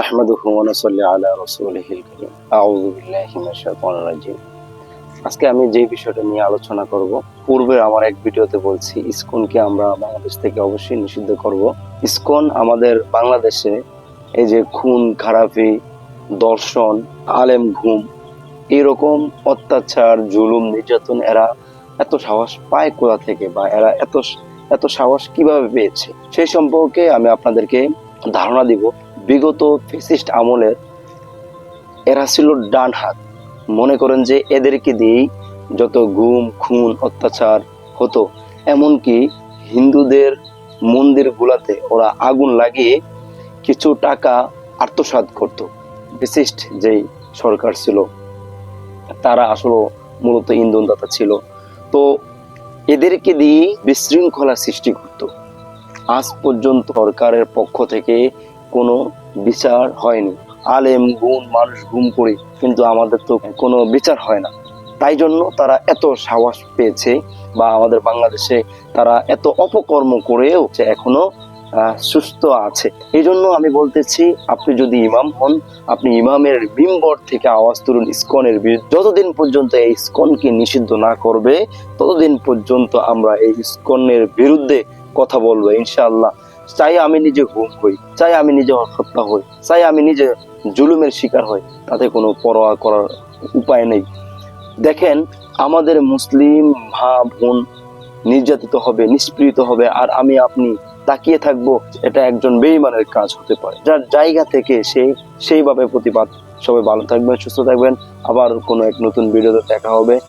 নাহমাদুহু ওয়া নাসাল্লি আলা রাসূলিহিল কারীম আউযু বিল্লাহি মিনাশ শাইতানির আজকে আমি যে বিষয়টা নিয়ে আলোচনা করব, পূর্বে আমার এক ভিডিওতে বলছি, ইসকনকে আমরা বাংলাদেশ থেকে অবশ্যই নিষিদ্ধ করব। ইসকন আমাদের বাংলাদেশে এই যে খুন, খারাপি, দর্শন, আলেম ঘুম, এরকম অত্যাচার, জুলুম, নির্যাতন, এরা এত সাহস পায় কোথা থেকে বা এরা এত এত সাহস কীভাবে পেয়েছে? সেই সম্পর্কে আমি আপনাদেরকে ধারণা দিব। বিগত ফেসিস্ট আমলের এরা ছিল ডান হাত মনে করেন যে এদেরকে দিয়েই যত গুম, খুন, অত্যাচার হতো। এমনকি হিন্দুদের মন্দিরগুলাতে ওরা আগুন লাগিয়ে কিছু টাকা আত্মসাৎ করত। বিশিষ্ট যেই সরকার ছিল, তারা আসলে মূলত ইন্ধনদাতা ছিল। তো এদেরকে দিয়ে বিশৃঙ্খলা সৃষ্টি করত। আজ পর্যন্ত সরকারের পক্ষ থেকে কোনো বিচার হয়নি। আলেম, গুণ, মানুষ গুম করে কিন্তু আমাদের তো কোনো বিচার হয় না। তাই জন্য তারা এত সাহস পেয়েছে বা আমাদের বাংলাদেশে তারা এত অপকর্ম করেও এখনও সুস্থ আছে। এই জন্য আমি বলতেছি, আপনি যদি ইমাম হন, আপনি ইমামের বিম্বর থেকে আওয়াজ তুলুন ইসকনের বিরুদ্ধে। যতদিন পর্যন্ত এই ইসকনকে নিষিদ্ধ না করবে, ততদিন পর্যন্ত আমরা এই ইসকনের বিরুদ্ধে কথা বলব, ইনশাআল্লাহ। চাই আমি নিজে গুম হই, চাই আমি নিজে হত্যা হই, চাই আমি নিজে জুলুমের শিকার হই, তাতে কোনো পরোয়া করার উপায় নেই। দেখেন, আমাদের মুসলিম ভা বোন নির্যাতিত হবে, নিষ্পীড়িত হবে, আর আমি, আপনি তাকিয়ে থাকব, এটা একজন বেইমানের কাজ হতে পারে। যার জায়গা থেকে সে সেইভাবে প্রতিবাদ। সবাই ভালো থাকবেন, সুস্থ থাকবেন। আবার কোনো এক নতুন ভিডিওতে দেখা হবে।